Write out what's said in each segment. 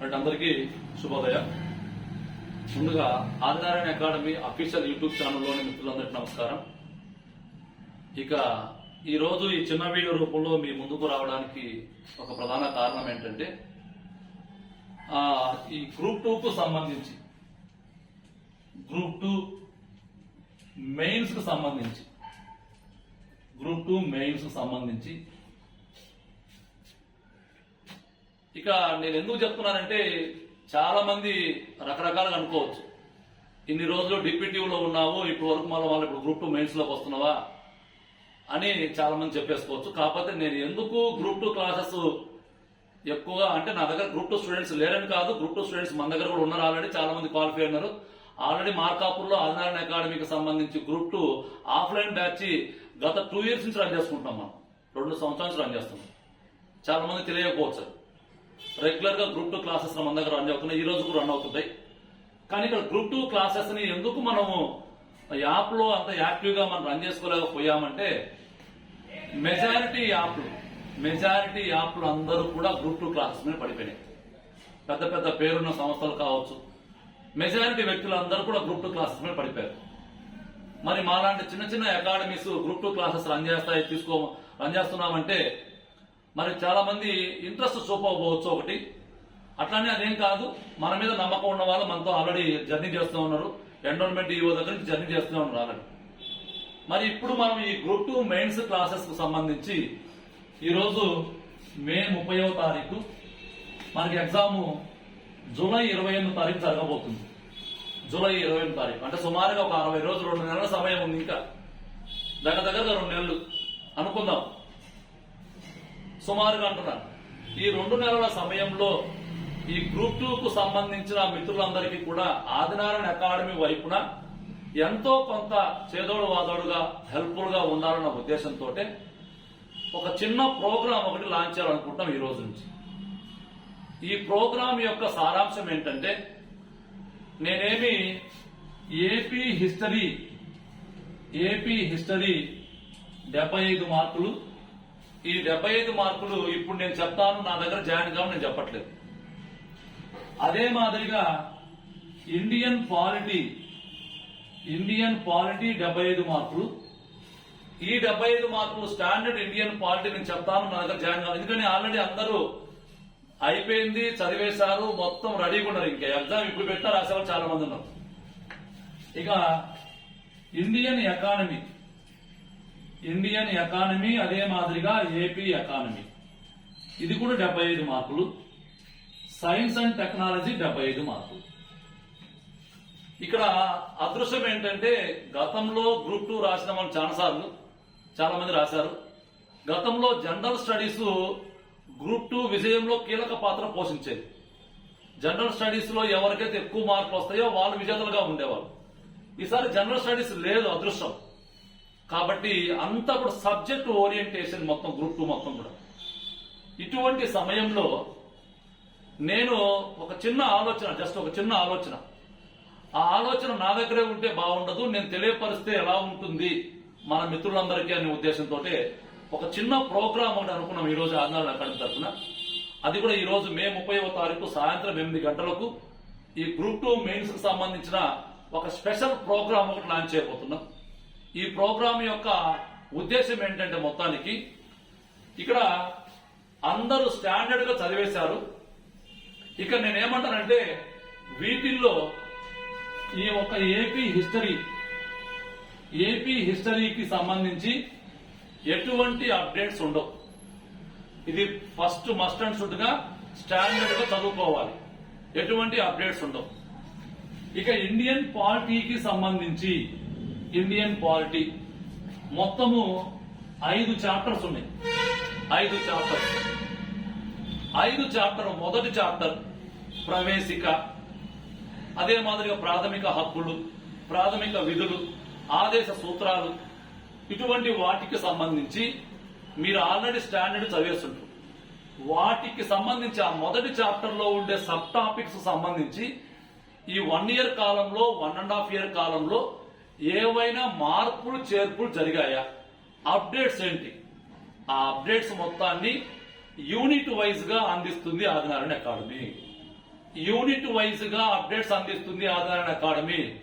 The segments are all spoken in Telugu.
అంటే అందరికీ శుభోదయం. ముందుగా ఆదినారాయణ అకాడమీ అఫీషియల్ యూట్యూబ్ ఛానల్లోని మిత్రులందరికీ నమస్కారం. ఇక ఈరోజు ఈ చిన్న వీడియో రూపంలో మీ ముందుకు రావడానికి ఒక ప్రధాన కారణం ఏంటంటే ఈ గ్రూప్ టూకు సంబంధించి గ్రూప్ టూ మెయిన్స్కు సంబంధించి గ్రూప్ టూ మెయిన్స్కు సంబంధించి ఇక నేను ఎందుకు చెప్తున్నానంటే చాలా మంది రకరకాలుగా అనుకోవచ్చు. ఇన్ని రోజులు డిప్యూటీవ్లో ఉన్నావు ఇప్పుడు వరకు మళ్ళీ వాళ్ళు ఇప్పుడు గ్రూప్ టూ మెయిన్స్లోకి వస్తున్నావా అని చాలా మంది చెప్పేసుకోవచ్చు. కాకపోతే నేను ఎందుకు గ్రూప్ టూ క్లాసెస్ ఎక్కువగా అంటే నా దగ్గర గ్రూప్ టూ స్టూడెంట్స్ లేరని కాదు గ్రూప్ టూ స్టూడెంట్స్ మన దగ్గర కూడా ఉన్నారు ఆల్రెడీ చాలా మంది క్వాలిఫై ఉన్నారు. ఆల్రెడీ మార్కాపూర్లో ఆదినారాయణ అకాడమీకి సంబంధించి గ్రూప్ టూ ఆఫ్లైన్ బ్యాచ్ గత టూ ఇయర్స్ నుంచి రన్ చేసుకుంటాం మనం. రెండు సంవత్సరాల నుంచి రన్ చేస్తున్నాం. చాలా మంది తెలియకపోవచ్చు. రెగ్యులర్గా గ్రూప్ టూ క్లాసెస్ మన దగ్గర రన్ అవుతున్నాయి. ఈ రోజు కూడా రన్ అవుతుంటాయి. కానీ ఇక్కడ గ్రూప్ టూ క్లాసెస్ని ఎందుకు మనము యాప్లో అంత యాక్టివ్గా మనం రన్ చేసుకోలేకపోయామంటే మెజారిటీ యాప్లు మెజారిటీ యాప్లు అందరూ కూడా గ్రూప్ టూ క్లాసెస్ మీద పడిపోయినాయి. పెద్ద పెద్ద పేరున్న సంస్థలు కావచ్చు. మెజారిటీ వ్యక్తులు అందరూ కూడా గ్రూప్ టూ క్లాసెస్ మీద పడిపోయారు. మరి మాలాంటి చిన్న చిన్న academies group two classes run చేస్తాయి తీసుకో రన్ చేస్తున్నామంటే మరి చాలా మంది ఇంట్రెస్ట్ చూపకపోవచ్చు ఒకటి. అట్లానే అదేం కాదు మన మీద నమ్మకం ఉన్న వాళ్ళు మనతో ఆల్రెడీ జర్నీ చేస్తూ ఉన్నారు. ఎండోన్మెంట్ ఈవో దగ్గర నుంచి జర్నీ చేస్తూనే ఉన్నారు ఆల్రెడీ మరి ఇప్పుడు మనం ఈ గ్రూప్ టూ మెయిన్స్ క్లాసెస్కు సంబంధించి ఈరోజు మే ముప్పైవ తారీఖు మనకి ఎగ్జామ్ జూలై ఇరవై ఎనిమిది తారీఖు జరగబోతుంది. జూలై ఇరవై ఎనిమిది తారీఖు. అంటే సుమారుగా ఒక అరవై రోజులు రెండు నెలల సమయం ఉంది ఇంకా. దగ్గర దగ్గరగా రెండు నెలలు. అనుకుందాం. సుమారుగా అంటున్నారు ఈ రెండు నెలల సమయంలో ఈ గ్రూప్ టూ కు సంబంధించిన మిత్రులందరికీ కూడా ఆదినారాయణ అకాడమీ వైపున ఎంతో కొంత చేదోడు వాదోడుగా హెల్ప్ఫుల్గా ఉండాలన్న ఉద్దేశంతో ఒక చిన్న ప్రోగ్రాం ఒకటి లాంచ్ చేయాలనుకుంటున్నాం ఈ రోజు నుంచి. ఈ ప్రోగ్రాం యొక్క సారాంశం ఏంటంటే నేనేమి ఏపీ హిస్టరీ ఏపీ హిస్టరీ డెబ్బై ఐదు మార్కులు ఈ డెబ్బై ఐదు మార్కులు ఇప్పుడు నేను చెప్తాను నా దగ్గర జాయిన్ కావు నేను చెప్పట్లేదు. అదే మాదిరిగా ఇండియన్ పాలిటీ ఇండియన్ పాలిటీ డెబ్బై ఐదు మార్కులు. ఈ డెబ్బై ఐదు మార్కులు స్టాండర్డ్ ఇండియన్ పాలిటీ నేను చెప్తాను నా దగ్గర జాయిన్ కావాలి ఎందుకంటే ఆల్రెడీ అందరూ అయిపోయింది చదివేశారు మొత్తం రెడీగా ఉన్నారు ఇంకా. ఎగ్జామ్ ఇప్పుడు పెట్టారు రాసేవాళ్ళు చాలా మంది ఉన్నారు. ఇక ఇండియన్ ఎకానమీ ఇండియన్ ఎకానమీ అదే మాదిరిగా ఏపీ ఎకానమీ ఇది కూడా డెబ్బై ఐదు మార్కులు. సైన్స్ అండ్ టెక్నాలజీ డెబ్బై ఐదు మార్కులు. ఇక్కడ అదృశ్యం ఏంటంటే గతంలో గ్రూప్ టూ రాసిన వాళ్ళు చాలా సార్లు చాలా మంది రాశారు. గతంలో జనరల్ స్టడీస్ గ్రూప్ టూ విజయంలో కీలక పాత్ర పోషించేది. జనరల్ స్టడీస్లో ఎవరికైతే ఎక్కువ మార్కులు వస్తాయో వాళ్ళు విజేతలుగా ఉండేవాళ్ళు. ఈసారి జనరల్ స్టడీస్ లేదు అదృష్టం కాబట్టి అంతా కూడా సబ్జెక్ట్ ఓరియంటేషన్ మొత్తం గ్రూప్ టూ మొత్తం కూడా. ఇటువంటి సమయంలో నేను ఒక చిన్న ఆలోచన జస్ట్ ఒక చిన్న ఆలోచన. ఆ ఆలోచన నా దగ్గరే ఉంటే బాగుండదు నేను తెలియపరిస్తే ఎలా ఉంటుంది మన మిత్రులందరికీ అనే ఉద్దేశంతో ఒక చిన్న ప్రోగ్రామ్ ఒకటి అనుకున్నాం ఈరోజు రోజు అక్కడ అకాడమీ తరఫున. అది కూడా ఈరోజు మే ముప్పైవ తారీఖు సాయంత్రం ఎనిమిది గంటలకు ఈ గ్రూప్ టూ మెయిన్స్కు సంబంధించిన ఒక స్పెషల్ ప్రోగ్రామ్ ఒకటి లాంచ్ చేయబోతున్నాం. ఈ ప్రోగ్రామ్ యొక్క ఉద్దేశం ఏంటంటే మొత్తానికి ఇక్కడ అందరూ స్టాండర్డ్గా చదివేశారు. ఇక నేనేమంటానంటే వీటిల్లో ఈ ఒక ఏపీ హిస్టరీ ఏపీ హిస్టరీకి సంబంధించి ఎటువంటి అప్డేట్స్ ఉండవు. ఇది ఫస్ట్ మస్ట్ అండ్ షుడ్గా స్టాండర్డ్గా చదువుకోవాలి. ఎటువంటి అప్డేట్స్ ఉండవు. ఇక ఇండియన్ పార్టీకి సంబంధించి ఇండియన్ పాలిటీ మొత్తము ఐదు చాప్టర్స్ ఉన్నాయి. ఐదు చాప్టర్స్ ఐదు చాప్టర్ మొదటి చాప్టర్ ప్రవేశిక. అదే మాదిరిగా ప్రాథమిక హక్కులు ప్రాథమిక విధులు ఆదేశ సూత్రాలు. ఇటువంటి వాటికి సంబంధించి మీరు ఆల్రెడీ స్టాండర్డ్ చదివేస్తుంటారు. వాటికి సంబంధించి ఆ మొదటి చాప్టర్లో ఉండే సబ్ టాపిక్స్ సంబంధించి ఈ వన్ ఇయర్ కాలంలో వన్ అండ్ హాఫ్ ఇయర్ కాలంలో ఏవైనా మార్పులు చేర్పులు జరిగాయా? అప్డేట్స్ ఏంటి? ఆ అప్డేట్స్ మొత్తాన్ని యూనిట్ వైజ్గా అందిస్తుంది ఆదినారాయణ అకాడమీ. యూనిట్ వైజ్గా అప్డేట్స్ అందిస్తుంది ఆధారణ academy.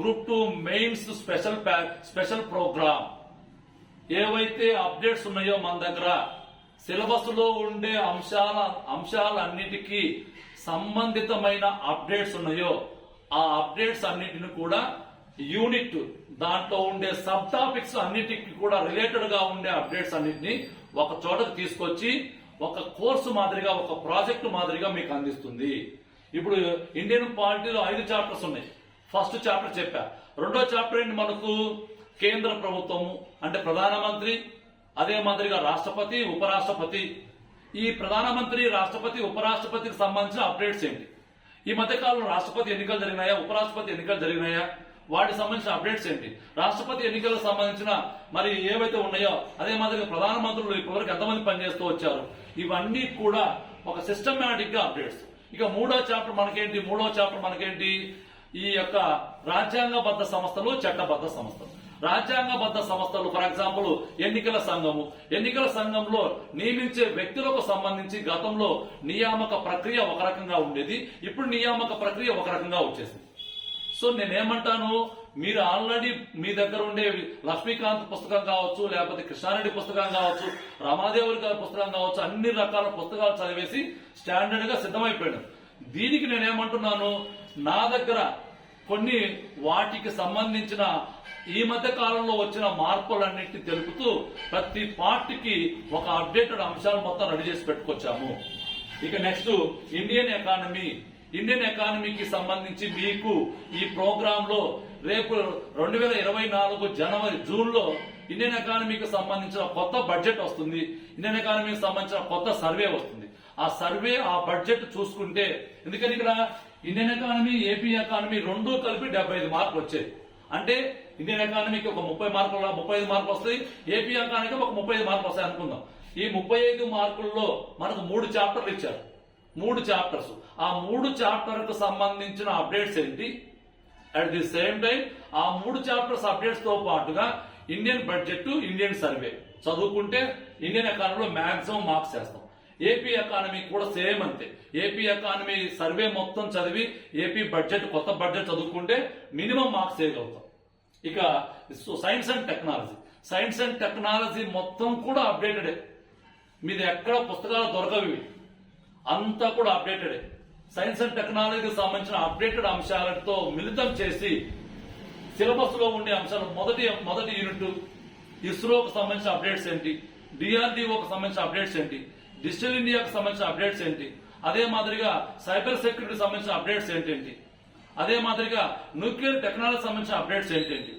Group two mains special ప్యా- స్పెషల్ ప్రోగ్రామ్. ఏవైతే అప్డేట్స్ ఉన్నాయో మన దగ్గర సిలబస్లో ఉండే అంశాల అంశాలన్నిటికీ సంబంధితమైన అప్డేట్స్ ఉన్నాయో ఆ అప్డేట్స్ అన్నిటిని కూడా యూనిట్ దాంట్లో ఉండే సబ్ టాపిక్స్ అన్నిటికి కూడా రిలేటెడ్గా ఉండే అప్డేట్స్ అన్నిటిని ఒక చోటకు తీసుకొచ్చి ఒక కోర్సు మాదిరిగా ఒక ప్రాజెక్టు మాదిరిగా మీకు అందిస్తుంది. ఇప్పుడు ఇండియన్ పాలిటీలో ఐదు చాప్టర్స్ ఉన్నాయి. ఫస్ట్ చాప్టర్ చెప్పా. రెండో చాప్టర్ ఏంటి మనకు? కేంద్ర ప్రభుత్వము అంటే ప్రధానమంత్రి అదే మాదిరిగా రాష్ట్రపతి ఉపరాష్ట్రపతి. ఈ ప్రధానమంత్రి రాష్ట్రపతి ఉపరాష్ట్రపతికి సంబంధించిన అప్డేట్స్ ఏంటి? ఈ మధ్యకాలంలో రాష్ట్రపతి ఎన్నికలు జరిగినాయా? ఉపరాష్ట్రపతి ఎన్నికలు జరిగినాయా? వాటికి సంబంధించిన అప్డేట్స్ ఏంటి? రాష్ట్రపతి ఎన్నికలకు సంబంధించిన మరి ఏవైతే ఉన్నాయో అదే మాదిరిగా ప్రధానమంత్రులు ఇప్పటివరకు ఎంతమంది పనిచేస్తూ వచ్చారు? ఇవన్నీ కూడా ఒక సిస్టమేటిక్గా అప్డేట్స్. ఇక మూడో చాప్టర్ మనకేంటి? మూడో చాప్టర్ మనకేంటి? ఈ యొక్క రాజ్యాంగబద్ధ సంస్థలు చట్టబద్ధ సంస్థలు. రాజ్యాంగబద్ధ సంస్థలు ఫర్ ఎగ్జాంపుల్ ఎన్నికల సంఘము. ఎన్నికల సంఘంలో నియమించే వ్యక్తులకు సంబంధించి గతంలో నియామక ప్రక్రియ ఒక రకంగా ఉండేది. ఇప్పుడు నియామక ప్రక్రియ ఒక రకంగా వచ్చేసింది. సో నేనేమంటాను మీరు ఆల్రెడీ మీ దగ్గర ఉండే లక్ష్మీకాంత్ పుస్తకం కావచ్చు లేకపోతే కృష్ణారెడ్డి పుస్తకం కావచ్చు రామాదేవులు గారి పుస్తకం కావచ్చు అన్ని రకాల పుస్తకాలు చదివేసి స్టాండర్డ్గా సిద్ధమైపోయాడు. దీనికి నేనేమంటున్నాను నా దగ్గర కొన్ని వాటికి సంబంధించిన ఈ మధ్య కాలంలో వచ్చిన మార్పులన్నింటినీ తెలుపుతూ ప్రతి పార్టీకి ఒక అప్డేటెడ్ అంశాలు మొత్తం రెడీ చేసి పెట్టుకొచ్చాము. ఇక నెక్స్ట్ ఇండియన్ ఎకానమీ ఇండియన్ ఎకానమీకి సంబంధించి మీకు ఈ ప్రోగ్రామ్లో రేపు రెండు వేల ఇరవై నాలుగు జనవరి జూన్లో ఇండియన్ ఎకానమీకి సంబంధించిన కొత్త బడ్జెట్ వస్తుంది. ఇండియన్ ఎకానమీకి సంబంధించిన కొత్త సర్వే వస్తుంది. ఆ సర్వే ఆ బడ్జెట్ చూసుకుంటే ఎందుకని ఇక్కడ ఇండియన్ ఎకానమీ ఏపీ ఎకానమీ రెండూ కలిపి డెబ్బై ఐదు మార్కులు వచ్చాయి. అంటే ఇండియన్ ఎకానమీకి ఒక ముప్పై మార్కులు ముప్పై ఐదు మార్కులు వస్తాయి. ఏపీ ఎకానమీకి ఒక ముప్పై ఐదు మార్కులు వస్తాయి అనుకుందాం. ఈ ముప్పై ఐదు మార్కుల్లో మనకు మూడు చాప్టర్లు ఇచ్చారు. మూడు చాప్టర్స్. ఆ మూడు చాప్టర్కు సంబంధించిన అప్డేట్స్ ఏంటి? అట్ ది సేమ్ టైం ఆ మూడు చాప్టర్స్ అప్డేట్స్తో పాటుగా ఇండియన్ బడ్జెట్ ఇండియన్ సర్వే. చదువుకుంటే ఇండియన్ ఎకానమీలో మాక్సిమం మార్క్స్ చేస్తాం. ఏపీ ఎకానమీ కూడా సేమ్ అంతే. ఏపీ ఎకానమీ సర్వే మొత్తం చదివి ఏపీ బడ్జెట్ కొత్త బడ్జెట్ చదువుకుంటే మినిమం మార్క్స్ చేయగలుగుతాం ఇక science and technology. Science and technology మొత్తం కూడా అప్డేటెడే. మీది ఎక్కడ పుస్తకాలు దొరకవి ఇవి. అంతా కూడా అప్డేటెడే సైన్స్ అండ్ టెక్నాలజీకి సంబంధించిన అప్డేటెడ్ అంశాలతో మిళితం చేసి సిలబస్లో ఉండే అంశాలు మొదటి మొదటి యూనిట్ ఇస్రోకి సంబంధించిన అప్డేట్స్ ఏంటి? డిఆర్డిఓకి సంబంధించిన అప్డేట్స్ ఏంటి? డిజిటల్ ఇండియాకి సంబంధించిన అప్డేట్స్ ఏంటి? అదే మాదిరిగా సైబర్ సెక్యూరిటీ సంబంధించిన అప్డేట్స్ ఏంటేంటి? అదే మాదిరిగా న్యూక్లియర్ టెక్నాలజీ సంబంధించిన అప్డేట్స్ ఏంటేంటి?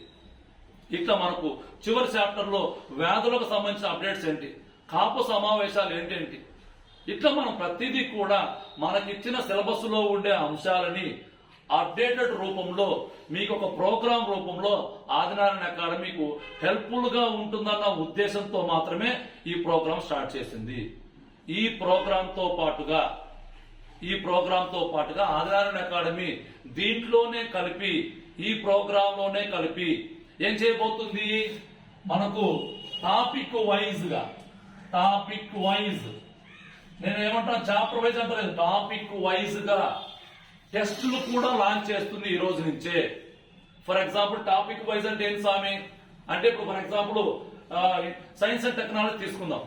ఇట్లా మనకు చివరి చాప్టర్లో వ్యాధులకు సంబంధించిన అప్డేట్స్ ఏంటి? కాపు సమావేశాలు ఏంటేంటి? ఇట్లా మనం ప్రతిదీ కూడా మనకిచ్చిన సిలబస్లో ఉండే అంశాలని అప్డేటెడ్ రూపంలో మీకు ఒక ప్రోగ్రామ్ రూపంలో ఆదినారాయణ అకాడమీకు హెల్ప్ఫుల్గా ఉంటుందన్న ఉద్దేశంతో మాత్రమే ఈ ప్రోగ్రామ్ స్టార్ట్ చేసింది. ఈ ప్రోగ్రాంతో పాటుగా ఈ ప్రోగ్రాంతో పాటుగా ఆదినారాయణ అకాడమీ దీంట్లోనే కలిపి ఈ ప్రోగ్రాంలోనే కలిపి ఏం చేయబోతుంది? మనకు టాపిక్ వైజ్గా టాపిక్ వైజ్ నేను ఏమంటాను చాప్టర్ వైజ్ అంటలేదు. టాపిక్ వైజ్గా టెస్టులు కూడా లాంచ్ చేస్తుంది ఈ రోజు నుంచే. ఫర్ ఎగ్జాంపుల్ టాపిక్ వైజ్ అంటే ఏంటి స్వామి? అంటే ఇప్పుడు for example science and technology తీసుకుందాం.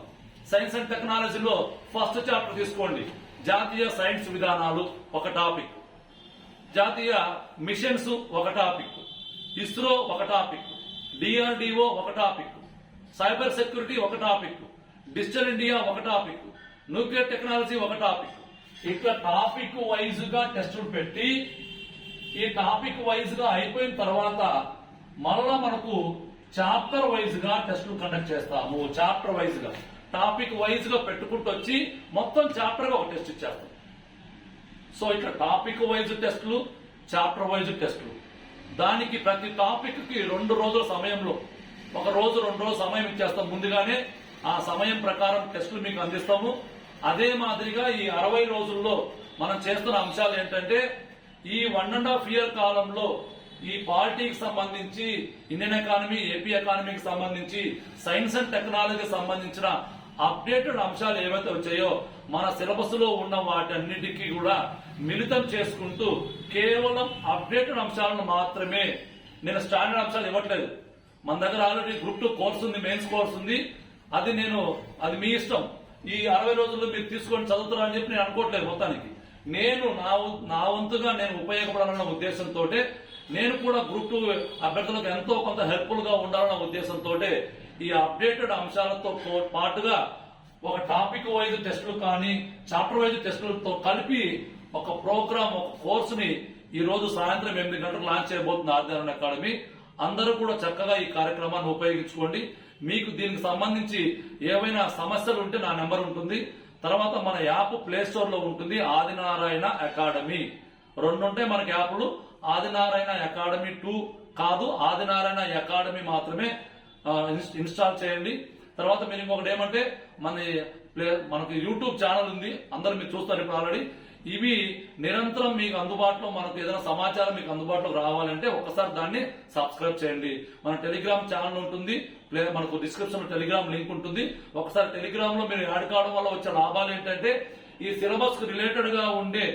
సైన్స్ అండ్ టెక్నాలజీలో ఫస్ట్ చాప్టర్ తీసుకోండి. జాతీయ సైన్స్ విధానాలు ఒక టాపిక్ జాతీయ మిషన్స్ ఒక టాపిక్ ఇస్రో ఒక టాపిక్ డిఆర్డిఓ ఒక టాపిక్ సైబర్ సెక్యూరిటీ ఒక టాపిక్ డిజిటల్ ఇండియా ఒక టాపిక్ న్యూక్లియర్ టెక్నాలజీ ఒక టాపిక్ ఇట్లా టాపిక్ వైజ్గా టెస్టులు పెట్టి ఈ టాపిక్ వైజ్గా అయిపోయిన తర్వాత మరలా మనకు చాప్టర్ వైజ్గా టెస్టులు కండక్ట్ చేస్తాము. చాప్టర్ వైజ్గా. టాపిక్ వైజ్గా పెట్టుకుంటూ వచ్చి మొత్తం చాప్టర్గా ఒక టెస్ట్ ఇచ్చేస్తాం. సో ఇక్కడ టాపిక్ వైజ్ టెస్టులు చాప్టర్ వైజ్ టెస్టులు దానికి ప్రతి టాపిక్కి రెండు రోజుల సమయంలో ఒక రోజు రెండు రోజులు సమయం ఇచ్చేస్తాం ముందుగానే. ఆ సమయం ప్రకారం టెస్టులు మీకు అందిస్తాము. అదే మాదిరిగా ఈ అరవై రోజుల్లో మనం చేస్తున్న అంశాలు ఏంటంటే ఈ వన్ అండ్ హాఫ్ ఇయర్ కాలంలో ఈ పార్టీకి సంబంధించి ఇండియన్ ఎకానమీ ఏపీ ఎకానమీకి సంబంధించి సైన్స్ అండ్ టెక్నాలజీకి సంబంధించిన అప్డేటెడ్ అంశాలు ఏవైతే వచ్చాయో మన సిలబస్లో ఉన్న వాటన్నిటికీ కూడా మిళితం చేసుకుంటూ కేవలం అప్డేటెడ్ అంశాలను మాత్రమే నేను స్టాండర్డ్ అంశాలు ఇవ్వట్లేదు. మన దగ్గర ఆల్రెడీ గ్రూప్ టూ కోర్స్ ఉంది మెయిన్స్ కోర్స్ ఉంది. అది నేను అది మీ ఇష్టం. ఈ అరవై రోజుల్లో మీరు తీసుకొని చదువుతారా అని చెప్పి నేను అనుకోవట్లేదు మొత్తానికి. నేను నా నా వంతుగా నేను ఉపయోగపడాలన్న ఉద్దేశంతో నేను కూడా గ్రూప్ టూ అభ్యర్థులకు ఎంతో కొంత హెల్ప్ఫుల్గా ఉండాలన్న ఉద్దేశంతో ఈ అప్డేటెడ్ అంశాలతో పాటుగా ఒక టాపిక్ వైజ్ టెస్టులు కానీ చాప్టర్ వైజ్ టెస్టులతో కలిపి ఒక ప్రోగ్రామ్ ఒక కోర్సుని ఈ రోజు సాయంత్రం ఎనిమిది గంటలకు లాంచ్ చేయబోతుంది ఆధ్యాత్మిక అకాడమీ. అందరూ కూడా చక్కగా ఈ కార్యక్రమాన్ని ఉపయోగించుకోండి. మీకు దీనికి సంబంధించి ఏవైనా సమస్యలు ఉంటే నా నెంబర్ ఉంటుంది. తర్వాత మన యాప్ ప్లే స్టోర్లో ఉంటుంది ఆదినారాయణ అకాడమీ. రెండు ఉంటాయి మనకి యాప్లు. ఆదినారాయణ అకాడమీ టూ కాదు ఆదినారాయణ అకాడమీ మాత్రమే ఇన్స్- ఇన్స్టాల్ చేయండి. తర్వాత మీరు ఇంకొకటి ఏమంటే మన ప్లే మనకి యూట్యూబ్ ఛానల్ ఉంది. అందరు మీరు చూస్తారు ఇప్పుడు ఆల్రెడీ. ఇవి నిరంతరం మీకు అందుబాటులో మనకు ఏదైనా సమాచారం మీకు అందుబాటులో రావాలంటే ఒకసారి దాన్ని సబ్స్క్రైబ్ చేయండి. మన టెలిగ్రామ్ ఛానల్ ఉంటుంది ప్లే మనకు డిస్క్రిప్షన్లో టెలిగ్రామ్ లింక్ ఉంటుంది. ఒకసారి టెలిగ్రామ్లో మీరు యాడ్ కావడం వల్ల వచ్చే లాభాలు ఏంటంటే ఈ సిలబస్కు రిలేటెడ్గా ఉండే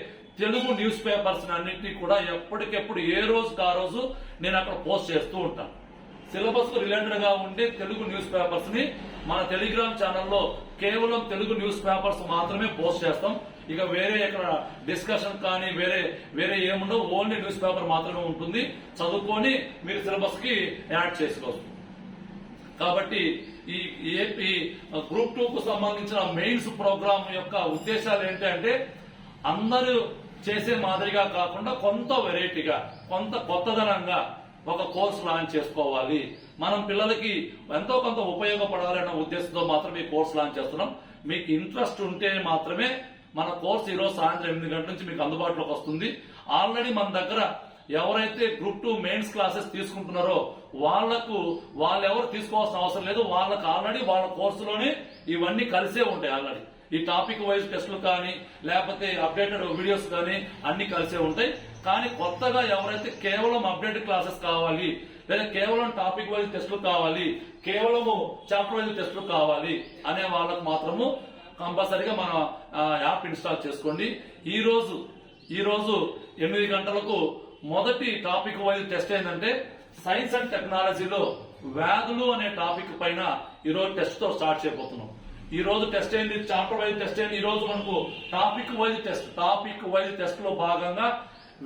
తెలుగు న్యూస్ పేపర్స్ అన్నింటినీ కూడా ఎప్పటికెప్పుడు ఏ రోజు ఆ రోజు నేను అక్కడ పోస్ట్ చేస్తూ ఉంటాను. సిలబస్కు రిలేటెడ్గా ఉండే తెలుగు న్యూస్ పేపర్స్ని మన టెలిగ్రామ్ ఛానల్లో కేవలం తెలుగు న్యూస్ పేపర్స్ మాత్రమే పోస్ట్ చేస్తాం. ఇక వేరే ఇక్కడ డిస్కషన్ కానీ వేరే వేరే ఏముండవు ఓన్లీ న్యూస్ పేపర్ మాత్రమే ఉంటుంది. చదువుకొని మీరు సిలబస్కి యాడ్ చేసుకోవచ్చు. కాబట్టి ఈ ఏపీ గ్రూప్ టూ కు సంబంధించిన మెయిన్స్ ప్రోగ్రామ్ యొక్క ఉద్దేశాలు ఏంటంటే అందరూ చేసే మాదిరిగా కాకుండా కొంత వెరైటీగా కొంత కొత్తదనంగా ఒక కోర్స్ లాంచ్ చేసుకోవాలి. మనం పిల్లలకి ఎంతో కొంత ఉపయోగపడాలన్న ఉద్దేశంతో మాత్రమే ఈ కోర్స్ లాంచ్ చేస్తున్నాం. మీకు ఇంట్రెస్ట్ ఉంటే మాత్రమే మన కోర్స్ ఈ రోజు సాయంత్రం ఎనిమిది గంటల నుంచి మీకు అందుబాటులోకి వస్తుంది. ఆల్రెడీ మన దగ్గర ఎవరైతే గ్రూప్ టూ మెయిన్స్ క్లాసెస్ తీసుకుంటున్నారో వాళ్ళకు వాళ్ళు ఎవరు తీసుకోవాల్సిన అవసరం లేదు. వాళ్ళకు ఆల్రెడీ వాళ్ళ కోర్సులోనే ఇవన్నీ కలిసే ఉంటాయి ఆల్రెడీ ఈ టాపిక్ వైజ్ టెస్టులు కానీ లేకపోతే అప్డేటెడ్ వీడియోస్ కానీ అన్ని కలిసే ఉంటాయి. కానీ కొత్తగా ఎవరైతే కేవలం అప్డేటెడ్ క్లాసెస్ కావాలి లేదా కేవలం టాపిక్ వైజ్ టెస్టులు కావాలి కేవలము చాప్టర్ వైజ్ టెస్టులు కావాలి అనే వాళ్ళకు మాత్రము కంపల్సరీగా మన యాప్ ఇన్స్టాల్ చేసుకోండి. ఈరోజు ఈరోజు ఎనిమిది గంటలకు మొదటి టాపిక్ వైజ్ టెస్ట్ ఏంటంటే సైన్స్ అండ్ టెక్నాలజీలో వ్యాధులు అనే టాపిక్ పైన ఈరోజు టెస్ట్తో టెస్ట్తో స్టార్ట్ చేయబోతున్నాం. ఈ రోజు టెస్ట్ ఏంటి? చాప్టర్ వైజ్ టెస్ట్ ఏంటి? ఈ రోజు మనకు topic wise test topic wise టెస్ట్లో భాగంగా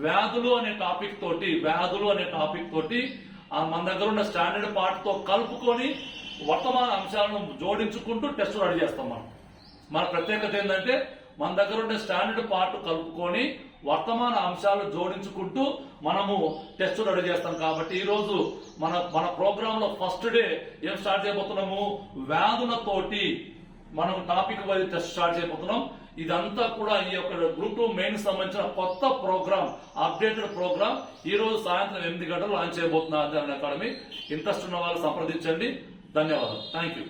వ్యాధులు అనే టాపిక్ తోటి వ్యాధులు అనే టాపిక్ తోటి ఆ మన దగ్గర ఉన్న స్టాండర్డ్ పార్ట్తో కలుపుకొని వర్తమాన అంశాలను జోడించుకుంటూ టెస్ట్ రెడీ చేస్తాం మనం. మన ప్రత్యేకత ఏంటంటే మన దగ్గర ఉండే స్టాండర్డ్ పార్ట్ కలుపుకొని వర్తమాన అంశాలు జోడించుకుంటూ మనము టెస్ట్ రెడీ చేస్తాం. కాబట్టి ఈ రోజు మన మన ప్రోగ్రామ్లో ఫస్ట్ డే ఏం స్టార్ట్ చేయబోతున్నాము? వ్యాధులతోటి మనం టాపిక్ వైజ్ టెస్ట్ స్టార్ట్ చేయబోతున్నాం. ఇదంతా కూడా ఈ యొక్క గ్రూప్ టూ మెయిన్ సంబంధించిన కొత్త ప్రోగ్రామ్ అప్డేటెడ్ ప్రోగ్రామ్ ఈ రోజు సాయంత్రం ఎనిమిది గంటలు లాంచ్ చేయబోతున్నా అధ్యయన అకాడమీ. ఇంట్రెస్ట్ ఉన్న వాళ్ళు సంప్రదించండి. ధన్యవాదాలు. Thank you